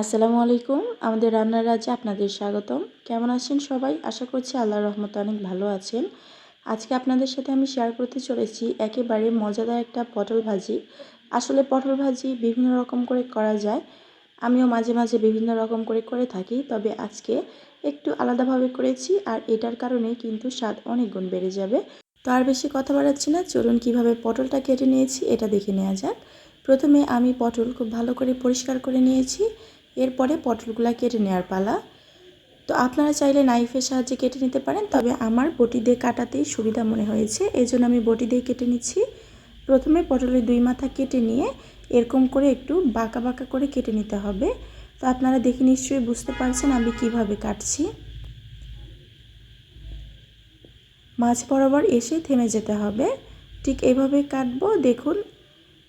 আসসালামু আলাইকুম, আমাদের রান্নার রাজ্যে আপনাদের স্বাগতম। কেমন আছেন সবাই? আশা করছি আল্লাহর রহমতে অনেক ভালো আছেন। আজকে আপনাদের সাথে আমি শেয়ার করতে চলেছি একেবারে মজাদার একটা পটল ভাজি। আসলে পটল ভাজি বিভিন্ন রকম করে করা যায়। আমিও মাঝে মাঝে বিভিন্ন রকম করে করে থাকি, তবে আজকে একটু আলাদাভাবে করেছি আর এটার কারণে কিন্তু স্বাদ অনেক গুণ বেড়ে যাবে। তো আর বেশি কথা বাড়াচ্ছি না, চলুন কীভাবে পটলটা কেটে নিয়েছি এটা দেখে নেওয়া যাক। প্রথমে আমি পটল খুব ভালো করে পরিষ্কার করে নিয়েছি। এরপরে পটলগুলা কেটে নেওয়ার পালা। তো আপনারা চাইলে নাইফের সাহায্যে কেটে নিতে পারেন, তবে আমার বটি দিয়ে কাটাতেই সুবিধা মনে হয়েছে। এই জন্য আমি বটি দিয়ে কেটে নিচ্ছি। প্রথমে পটলের দুই মাথা কেটে নিয়ে এরকম করে একটু বাঁকা বাঁকা করে কেটে নিতে হবে। তো আপনারা দেখে নিশ্চয়ই বুঝতে পারছেন আমি কীভাবে কাটছি। মাছ বরাবর এসে থেমে যেতে হবে। ঠিক এভাবে কাটবো, দেখুন,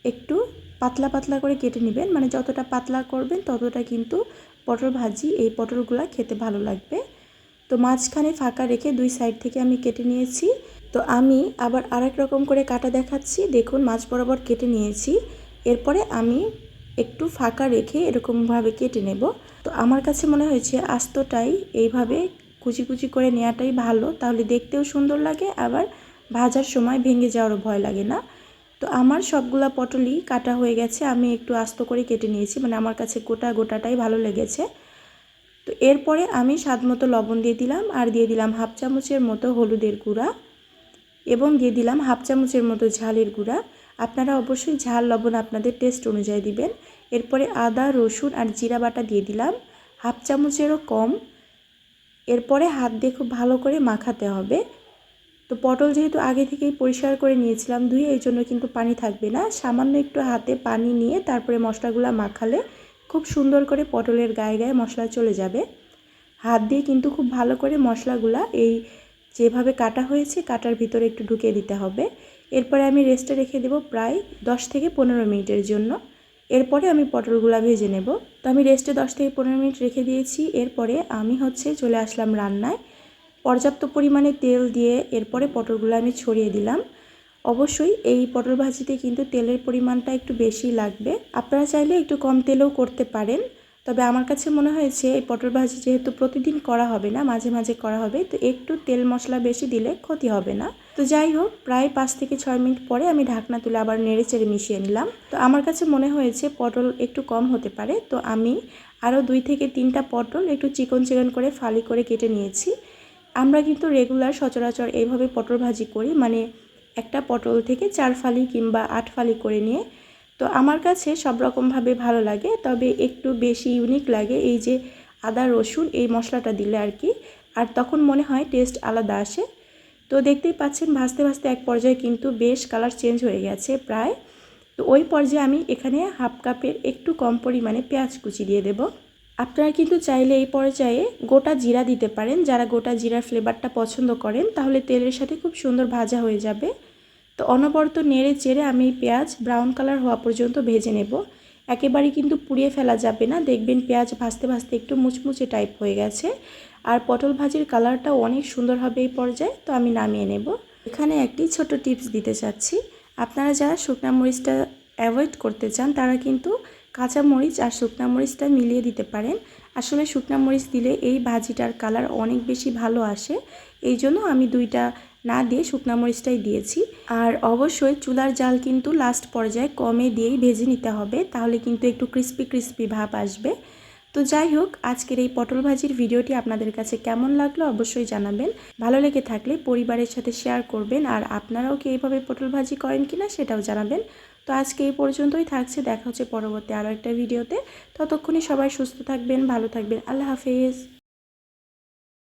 একটু পাতলা পাতলা করে কেটে নেবেন। মানে যতটা পাতলা করবেন ততটা কিন্তু পটল ভাজি এই পটলগুলো খেতে ভালো লাগবে। তো মাঝখানে ফাঁকা রেখে দুই সাইড থেকে আমি কেটে নিয়েছি। তো আমি আবার আরেক রকম করে কাটা দেখাচ্ছি। দেখুন মাছ বরাবর কেটে নিয়েছি। এরপরে আমি একটু ফাঁকা রেখে এরকমভাবে কেটে নেব। তো আমার কাছে মনে হয়েছে আস্তটাই এইভাবে কুচি কুচি করে নেওয়াটাই ভালো। তাহলে দেখতেও সুন্দর লাগে, আবার ভাজার সময় ভেঙে যাওয়ারও ভয় লাগে না। তো আমার সবগুলা পটলই কাটা হয়ে গেছে, আমি একটু আস্ত করে কেটে নিয়েছি মানে আমার কাছে গোটা গোটাটাই ভালো লেগেছে। তো এরপরে আমি স্বাদ মতো লবণ দিয়ে দিলাম, আর দিয়ে দিলাম হাফ চামচের মতো হলুদের গুঁড়া এবং দিয়ে দিলাম হাফ চামচের মতো ঝালের গুঁড়া। আপনারা অবশ্যই ঝাল, লবণ আপনাদের টেস্ট অনুযায়ী দিবেন। এরপরে আদা, রসুন আর জিরা বাটা দিয়ে দিলাম, হাফ চামচেরও কম। এরপরে হাত দিয়ে খুব ভালো করে মাখাতে হবে। তো পটল যেহেতু আগে থেকেই পরিষ্কার করে নিয়েছিলাম ধুয়ে, এই জন্য কিন্তু পানি থাকবে না। সামান্য একটু হাতে পানি নিয়ে তারপরে মশলাগুলো মাখালে খুব সুন্দর করে পটলের গায়ে গায়ে মশলা চলে যাবে। হাত দিয়ে কিন্তু খুব ভালো করে মশলাগুলা এই যেভাবে কাটা হয়েছে, কাটার ভিতরে একটু ঢুকিয়ে দিতে হবে। এরপরে আমি রেস্টে রেখে দেব প্রায় দশ থেকে পনেরো মিনিটের জন্য। এরপরে আমি পটলগুলা ভেজে নেব। তো আমি রেস্টে দশ থেকে পনেরো মিনিট রেখে দিয়েছি। এরপরে আমি হচ্ছে চলে আসলাম রান্নায়। পর্যাপ্ত পরিমাণে তেল দিয়ে এরপরে পটলগুলো আমি ছড়িয়ে দিলাম। অবশ্যই এই পটল ভাজিতে কিন্তু তেলের পরিমাণটা একটু বেশি লাগবে। আপনারা চাইলে একটু কম তেলেও করতে পারেন। তবে আমার কাছে মনে হয়েছে, এই পটল ভাজি যেহেতু প্রতিদিন করা হবে না, মাঝে মাঝে করা হবে, তো একটু তেল মশলা বেশি দিলে ক্ষতি হবে না। তো যাই হোক, প্রায় পাঁচ থেকে ছয় মিনিট পরে আমি ঢাকনা তুলে আবার নেড়ে চেড়ে মিশিয়ে নিলাম। তো আমার কাছে মনে হয়েছে, পটল একটু কম হতে পারে। তো আমি আরও দুই থেকে তিনটা পটল একটু চিকন চিকন করে ফালি করে কেটে নিয়েছি। আমরা কিন্তু রেগুলার সচরাচর এইভাবে পটল ভাজি করি মানে একটা পটল থেকে চার ফালি কিংবা আট ফালি করে নিয়ে। তো আমার কাছে সব রকমভাবে ভালো লাগে, তবে একটু বেশি ইউনিক লাগে এই যে আদা, রসুন এই মশলাটা দিলে আর কি, আর তখন মনে হয় টেস্ট আলাদা আসে। তো দেখতেই পাচ্ছেন ভাজতে ভাজতে এক পর্যায়ে কিন্তু বেশ কালার চেঞ্জ হয়ে গেছে প্রায়। তো ওই পর্যায়ে আমি এখানে হাফ কাপের একটু কম পরিমাণে পেঁয়াজ কুচি দিয়ে দেবো। আপনারা কিন্তু চাইলে এই পর্যায়ে গোটা জিরা দিতে পারেন। যারা গোটা জিরার ফ্লেভারটা পছন্দ করেন, তাহলে তেলের সাথে খুব সুন্দর ভাজা হয়ে যাবে। তো অনবরত নেড়ে চেড়ে আমি পেঁয়াজ ব্রাউন কালার হওয়া পর্যন্ত ভেজে নেব। একেবারে কিন্তু পুড়িয়ে ফেলা যাবে না। দেখবেন পেঁয়াজ ভাজতে ভাজতে একটু মুচমুচে টাইপ হয়ে গেছে। আর পটল ভাজির কালারটাও অনেক সুন্দর হবে এই পর্যায়ে, তো আমি নামিয়ে নেব। এখানে একটি ছোট টিপস দিতে চাচ্ছি। আপনারা যারা শুকনা মরিচটা অ্যাভয়েড করতে চান, তারা কিন্তু কাঁচা মরিচ আর শুকনা মরিচটা মিলিয়ে দিতে পারেন। আসলে শুকনা মরিচ দিলে এই ভাজিটার কালার অনেক বেশি ভালো আসে। এই জন্য আমি দুইটা না দিয়ে শুকনা মরিচটাই দিয়েছি। আর অবশ্যই চুলার জাল কিন্তু লাস্ট পর্যায়ে কমে দিয়েই ভেজে নিতে হবে, তাহলে কিন্তু একটু ক্রিস্পি ক্রিস্পি ভাব আসবে। তো যাই হোক, আজকের এই পটল ভাজির ভিডিওটি আপনাদের কাছে কেমন লাগল অবশ্যই জানাবেন। ভালো লেগে থাকলে পরিবারের সাথে শেয়ার করবেন, আর আপনারাও কি এইভাবে পটল ভাজি করেন কিনা সেটাও জানাবেন। তো আজকে এই পর্যন্তই থাকছে, দেখা হচ্ছে পরবর্তী আরও একটা ভিডিওতে। ততক্ষণে সবাই সুস্থ থাকবেন, ভালো থাকবেন। আল্লাহ হাফেজ।